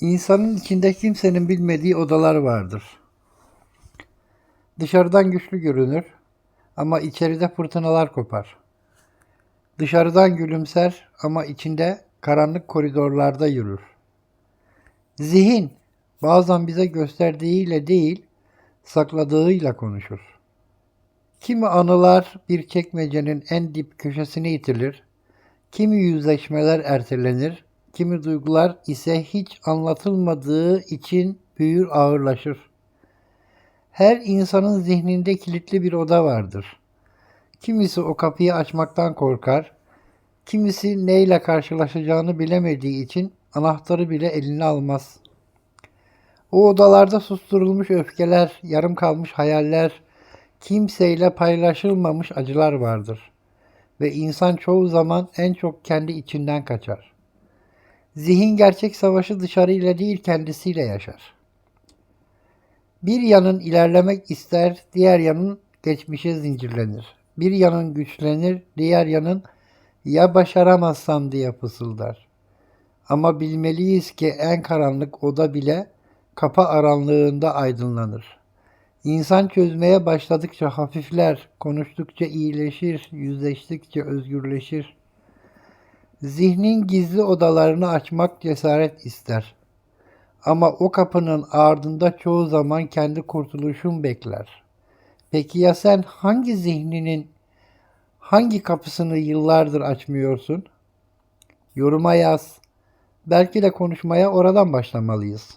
İnsanın içinde kimsenin bilmediği odalar vardır. Dışarıdan güçlü görünür ama içeride fırtınalar kopar. Dışarıdan gülümser ama içinde karanlık koridorlarda yürür. Zihin bazen bize gösterdiğiyle değil, sakladığıyla konuşur. Kimi anılar bir çekmecenin en dip köşesine itilir, kimi yüzleşmeler ertelenir, kimi duygular ise hiç anlatılmadığı için büyür ağırlaşır. Her insanın zihninde kilitli bir oda vardır. Kimisi o kapıyı açmaktan korkar, kimisi neyle karşılaşacağını bilemediği için anahtarı bile eline almaz. O odalarda susturulmuş öfkeler, yarım kalmış hayaller, kimseyle paylaşılmamış acılar vardır. Ve insan çoğu zaman en çok kendi içinden kaçar. Zihin gerçek savaşı dışarıyla değil kendisiyle yaşar. Bir yanın ilerlemek ister, diğer yanın geçmişe zincirlenir. Bir yanın güçlenir, diğer yanın ya başaramazsam diye fısıldar. Ama bilmeliyiz ki en karanlık oda bile kapı aranlığında aydınlanır. İnsan çözmeye başladıkça hafifler, konuştukça iyileşir, yüzleştikçe özgürleşir. Zihnin gizli odalarını açmak cesaret ister. Ama o kapının ardında çoğu zaman kendi kurtuluşun bekler. Peki ya sen hangi zihninin hangi kapısını yıllardır açmıyorsun? Yoruma yaz. Belki de konuşmaya oradan başlamalıyız.